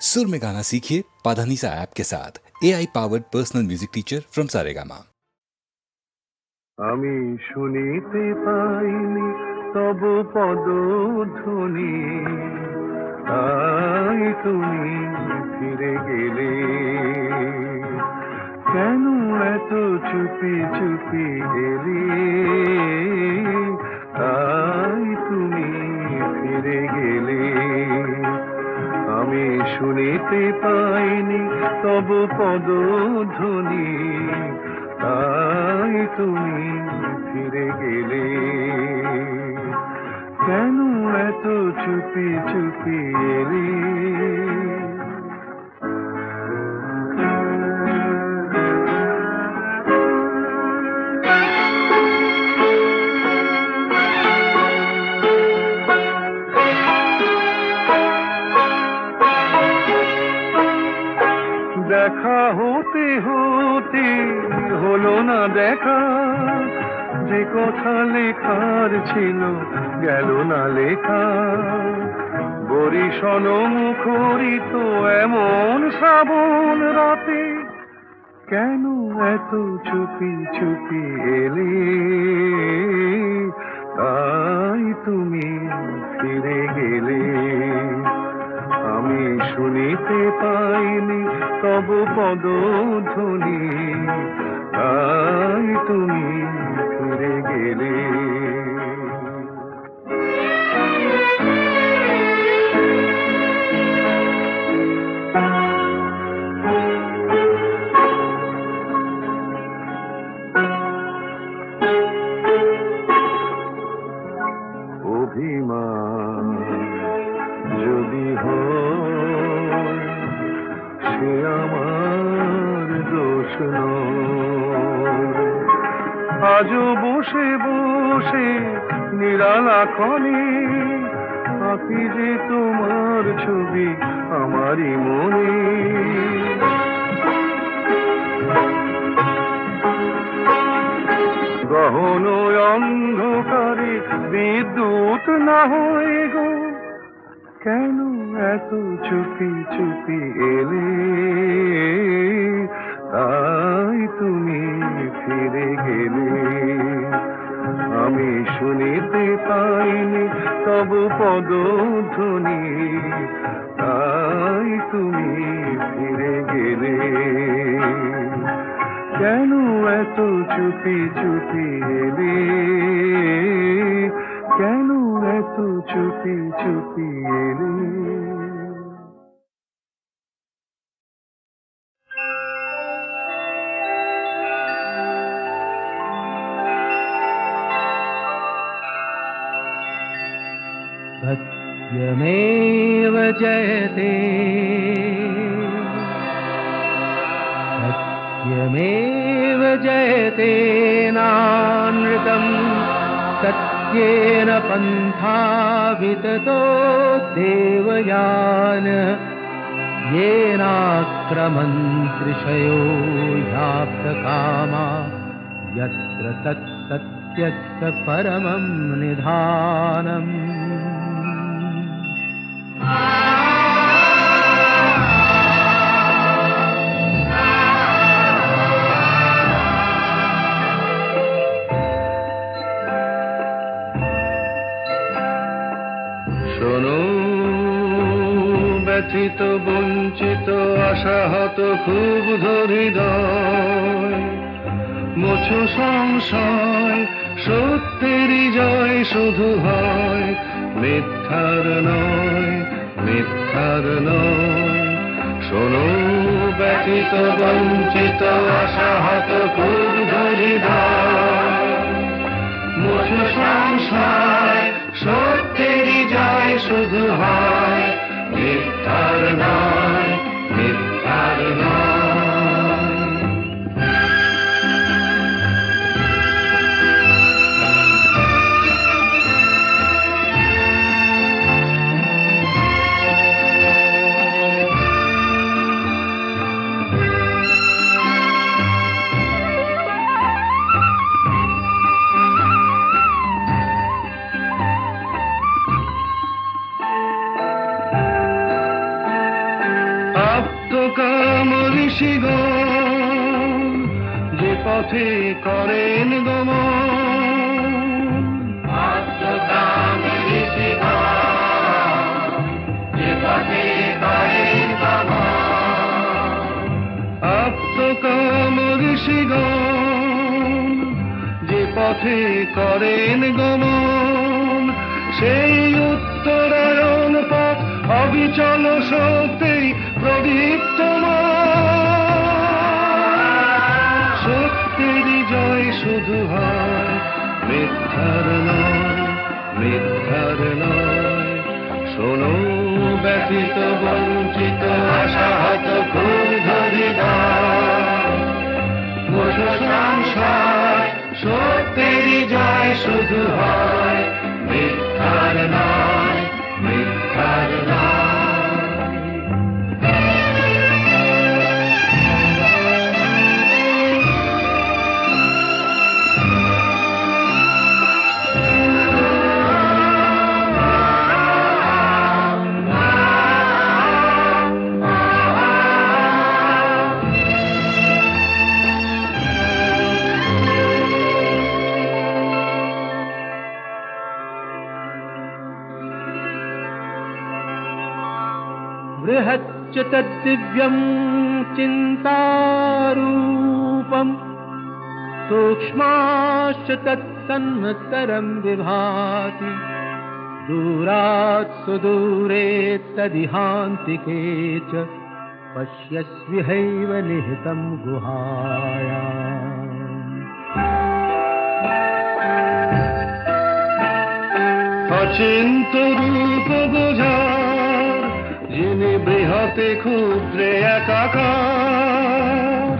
सुर में गाना सीखिए पाधानीसा ऐप के साथ A I powered personal music teacher from Saregama আমি শুনিতে পাইনি তব পদধ্বনি তাই তুমি ফিরে গেলে কেন এত চুপি চুপি এলে তাই তুমি ফিরে গেলে আমি শুনিতে পাইনি, তব পদ ধ্বনি তাই তুমি ফিরে গেলে। কেন এত চুপি চুপি এলে? যে কথা লেখার ছিল, গেল না লেখা। বরিশন মুখরিত এমন শ্রাবণ রাতে, কেন এত চুপি চুপি এলে? তাই তুমি ফিরে গেলে। আমি শুনিতে পাইনি তব পদধ্বনি, তাই তুমি ফিরে গেলে আমি শুনিতে পাইনি তব পদধ্বনি। তাই তুমি ফিরে গেলে। কেন এত চুপি চুপি এলে? কেন এত চুপি চুপি এলে? सत्यमेव जयते। सत्यमेव जयते नानृतम् सत्येन पन्था विततो देवयान येनाक्रमन्त्रिषयो ह्याप्तकामा यत्र तत्सत्यस्य परमं निधानम् ব্যথিত বঞ্চিত আশাহত খুব হৃদয়। মোছো সংশয় সত্যেরই জয় শুধু হয় মিথ্যার নয়। নয় শোনো ব্যথিত বঞ্চিত আশাহত মুখ সংসার সত্যেরই যায় শুধু হয়। পথে করেন গমন। সেই উত্তরায়ণ পথ অবিচল শক্তি প্রদীপ্ত শক্তির জয় শুধু হয় মিথ্যার নয় মিথ্যার নয়। শোনো, ব্যতীত বঞ্চিত, আশাহত ক্ষুধ হৃদয় সংসার সত্যের জয় শুধু হয় মিথ্যার নয় মিথ্যার নয় च तद्दिव्यम् चिन्तारूपम् सूक्ष्माश्च तत् विभाति। दूरात् सुदूरे तदिहान्तिके च पश्यस्विहैव हैव गुहाया अचिन्तरू বৃহতে ক্ষুদ্রে একাকার।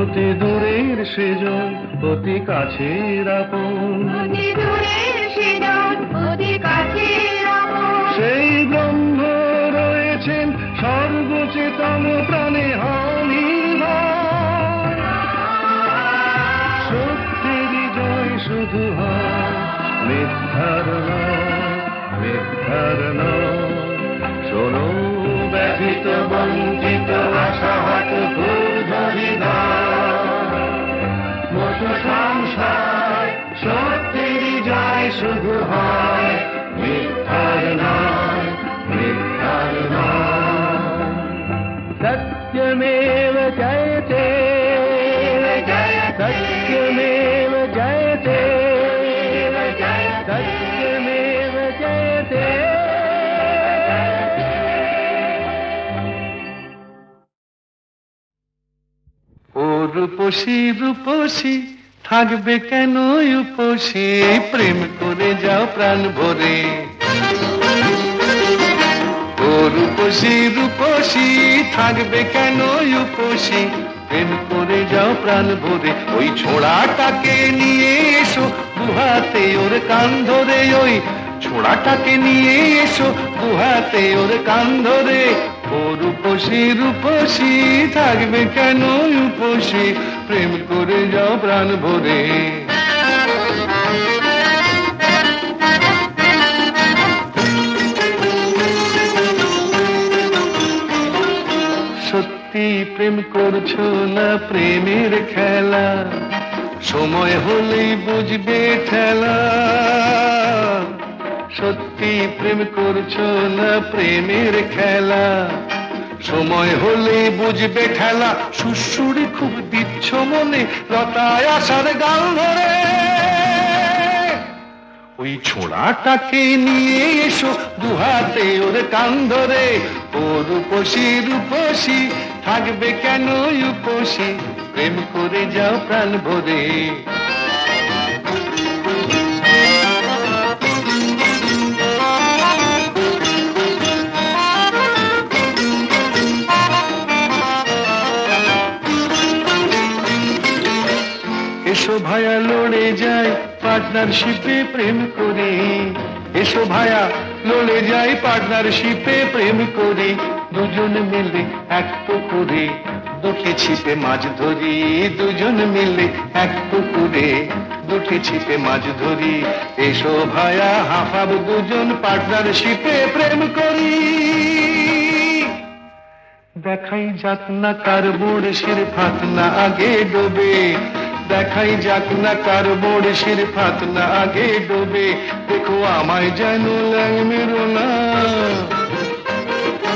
অতি দূরের সেজন অতি কাছের আপন। সেই ব্রহ্ম রয়েছেন সর্বচেতন প্রাণে হানির্ভর হয় মিথ্যার মিথ্যার শোনো ব্যথিত বঞ্চিত আশাহত মতো সংসার সত্যের যায় শুধু হয় রূপসী রূপসী, থাকবে কেন উপসী? প্রেম করে যাও প্রাণ ভরে। ও রূপসী রূপসী, থাকবে কেন উপসী? প্রেম করে যাও প্রাণ ভরে। ওই ছোড়াটাকে নিয়ে এসো গুহাতে ওর কান ধরে ওই ছোড়াটাকে নিয়ে এসো গুহাতে ওর কান ধরে। ও রূপসী রূপসী, থাকবে কেন উপসী প্রেম করে যাও প্রাণ ভরে। সত্যি প্রেম করছ না প্রেমের খেলা? সময় হলেই বুঝবে ঠেলা। সত্যি প্রেম করছ না প্রেমের খেলা? সময় হলে বুঝবে ঠেলা সুশুরি খুব দিচ্ছ মনে, লতায় আসার গাল ধরে। ওই ছোড়াটাকে নিয়ে এসো দুহাতে ওর কান ধরে। ও রূপসী রূপসী, থাকবে কেন উপসী? প্রেম করে যাও প্রাণ ভরে। পার্টনারশিপে প্রেম করে। এসো ভায়া লড়ে যায় পার্টনারশিপে প্রেম করে। দুজন মিলে এক করে দুটি ছিপে মাছ ধরি। দুজন মিলে এক পুকুরে, দুটি ছিপে মাছ ধরি। এসো ভায়া হাফাব দুজন পার্টনারশিপে প্রেম করি। দেখাই যাক না কার বড়শির ফাত না আগে ডোবে। দেখাই যাক না কার বড়শির ফাত না আগে ডোবে। দেখো আমায় যেন ল্যাং মেরো না।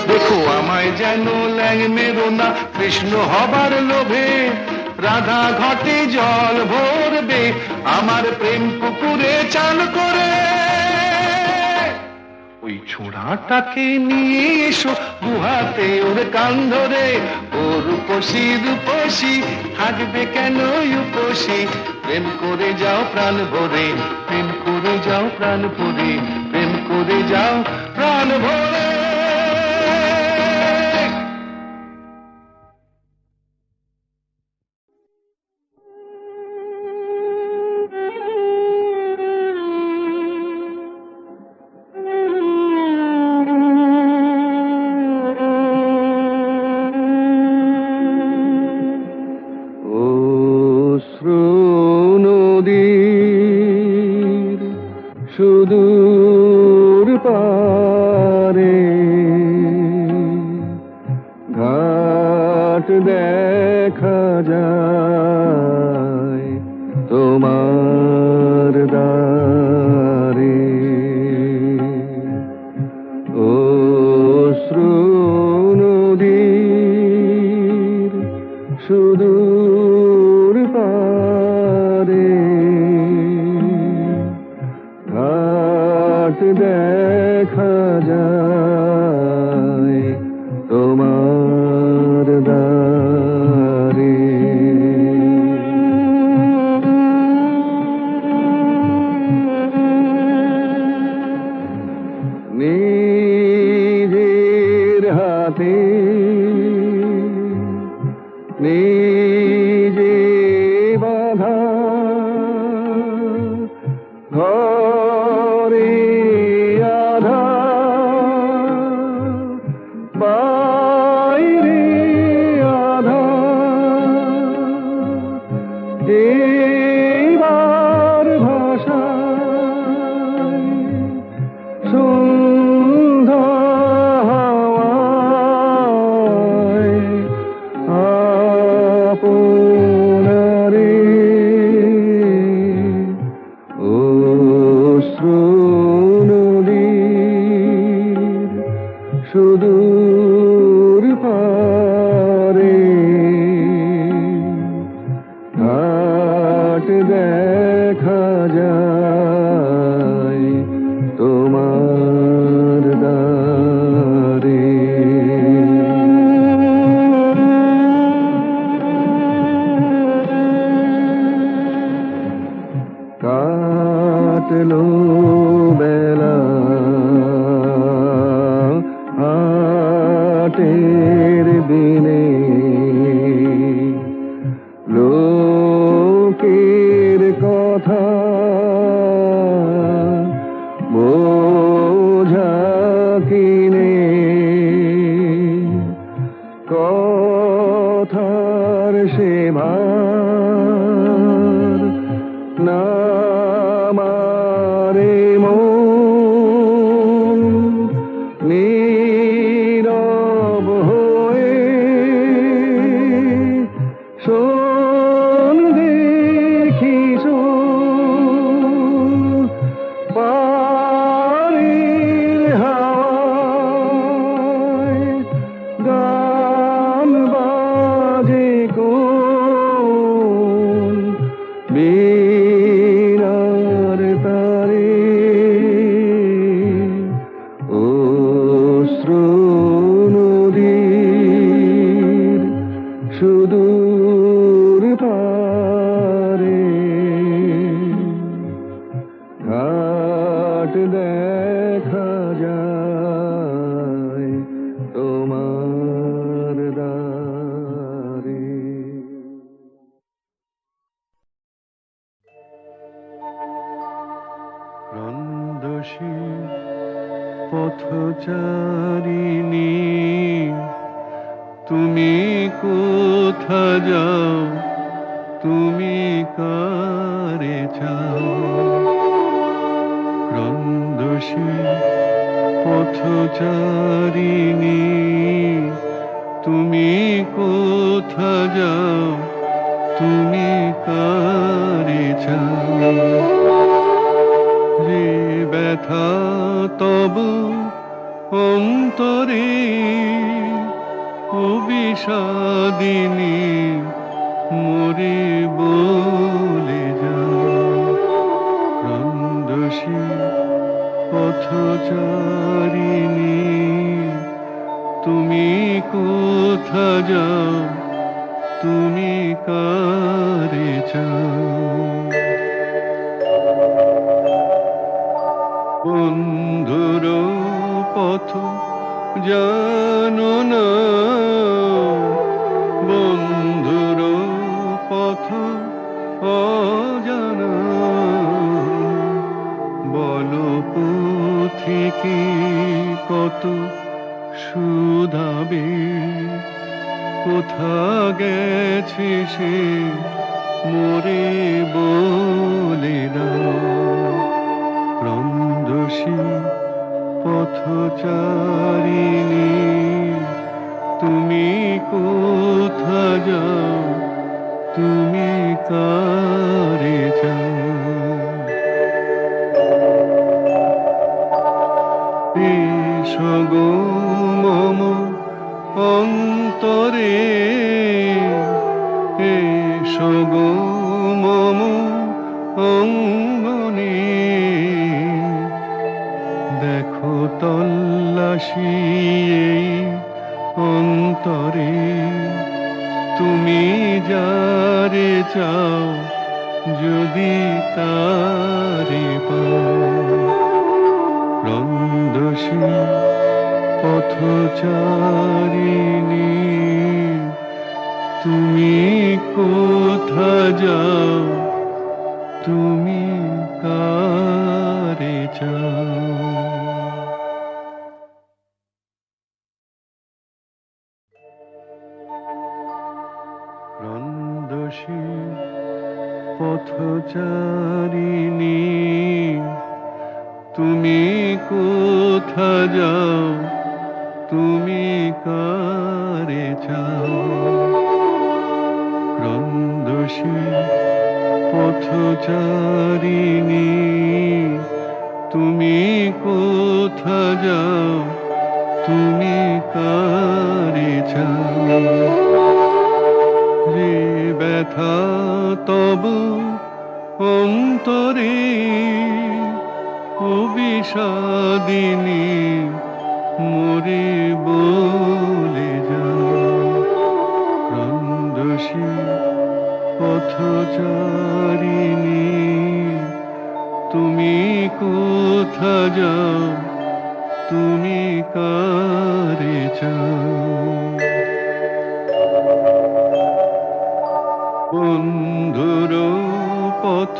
দেখো আমায় যেন ল্যাং মেরো না। কৃষ্ণ হবার লোভে রাধা ঘটে জল ভরবে। আমার প্রেম পুকুরে চান করে ওই ছোড়াটাকে নিয়ে এসো গুহাতে, ওর কান ধরে ওর রূপসী রূপসী, থাকবে কেন উপসী প্রেম করে যাও প্রাণ ভরে, প্রেম করে যাও প্রাণ ভরে, প্রেম করে যাও প্রাণ ভরে। সুদূর পারে। me রন্দসী পথচারিণী, তুমি কোথা যাও, তুমি কারে চাও? ক্রন্দশী পথচারিণী, তুমি কোথা যাও, তুমি কারে চাও? যে ব্যথা তব অন্তরে অবিষাদিনী মরে বলে যাও ক্রন্দশী পথচারিণী, তুমি কোথা যাও? তুমি কারে চাও? বন্ধুর পথ জানো না? বন্ধুর পথ অজানা। বলো পথিকে কত সুধাবে? কোথা গেছে সে মোরে বলে দাও? পথচারিণী তুমি কোথা যাও? তুমি কারে? ক্রন্দশী পথচারিণী। তুমি কোথা যাও, তুমি কারে চাও? ক্রন্দশী, পথচারিণী। তুমি কোথা যাও, তুমি কারে চাও? ব্যথা তব অন্তরে অবিষাদিনী মরে বলে যাও ক্রন্দশী পথচারিণী, তুমি কোথা যাও? তুমি কারে চাও? বন্ধুর পথ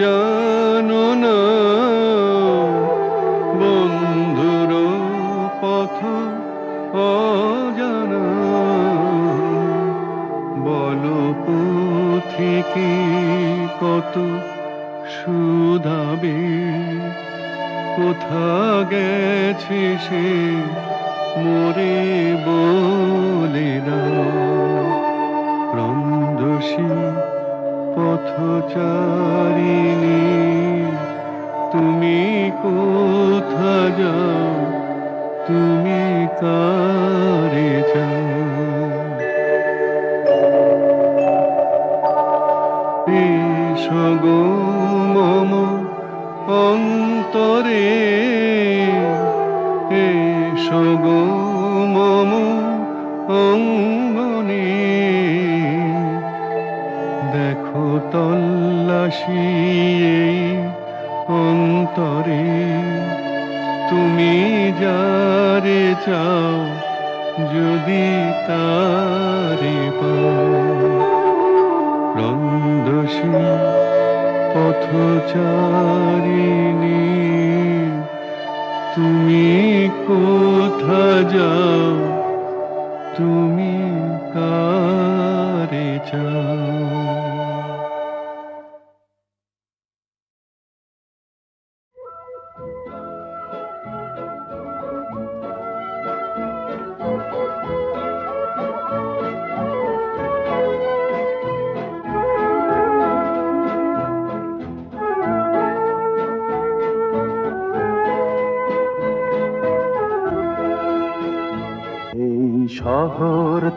জানো না? বন্ধুর পথ অজানা। বলো পথিকে কত সুধাবে? কোথা গেছে সে মোরে বলে দাও? ক্রন্দশী পথচারিণী। তুমি কোথা যাও? তুমি কারে যাও এসো গো মম অন্তরে তল্লাশি এই অন্তরে। তুমি যারে চাও, যদি তারে ক্রন্দশী পথচারিণী, তুমি কোথা যাও, তুমি কারে চাও?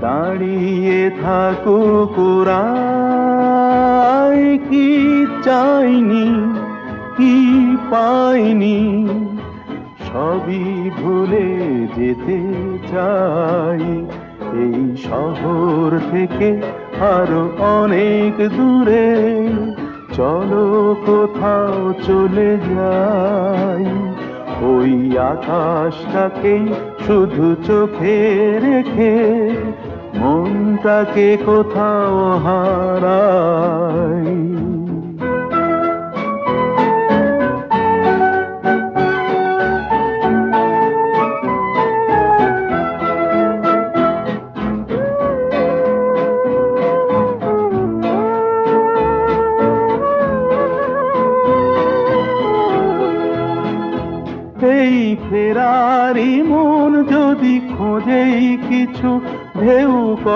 দাঁড়িয়ে থাকুক ওরাই কি চাইনি, কি পাইনি? সবই ভুলে যেতে চাই। এই শহর থেকে আরও অনেক দূরে চলো, কোথাও চলে যাই। ওই আকাশটাকেই শুধু চোখে রেখে মনটাকে কোথাও হারাই।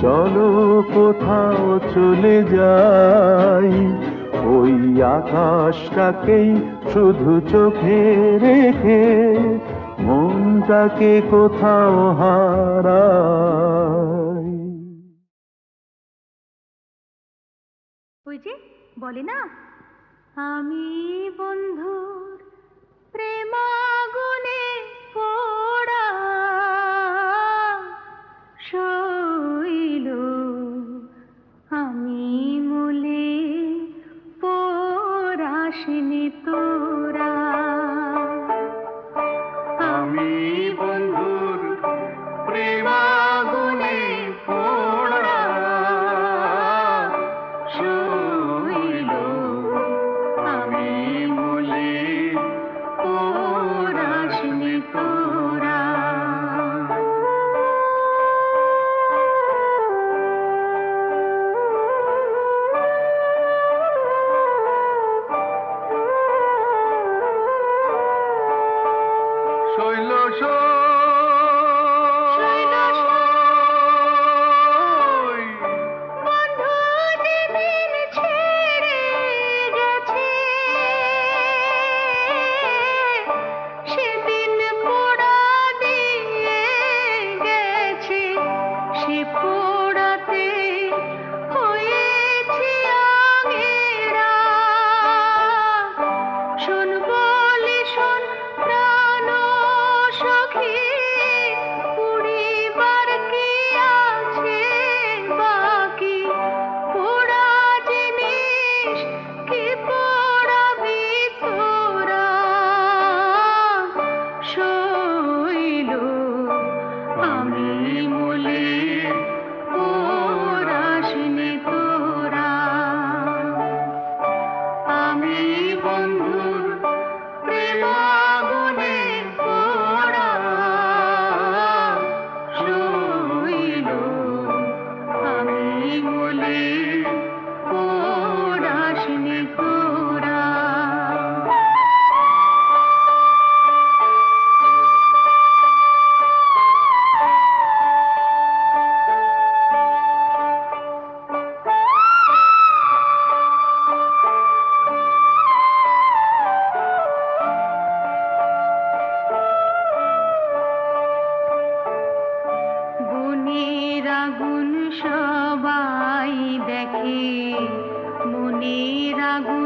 চলো কোথাও চলে যাই। ওই আকাশটাকেই শুধু চোখে রেখে মনটাকে কোথাও হারাই। ওই যে, বলে না? আমি বন্ধুর প্রেমাগুনে পোড়া tu আগুন সবাই দেখে। মনের আগুন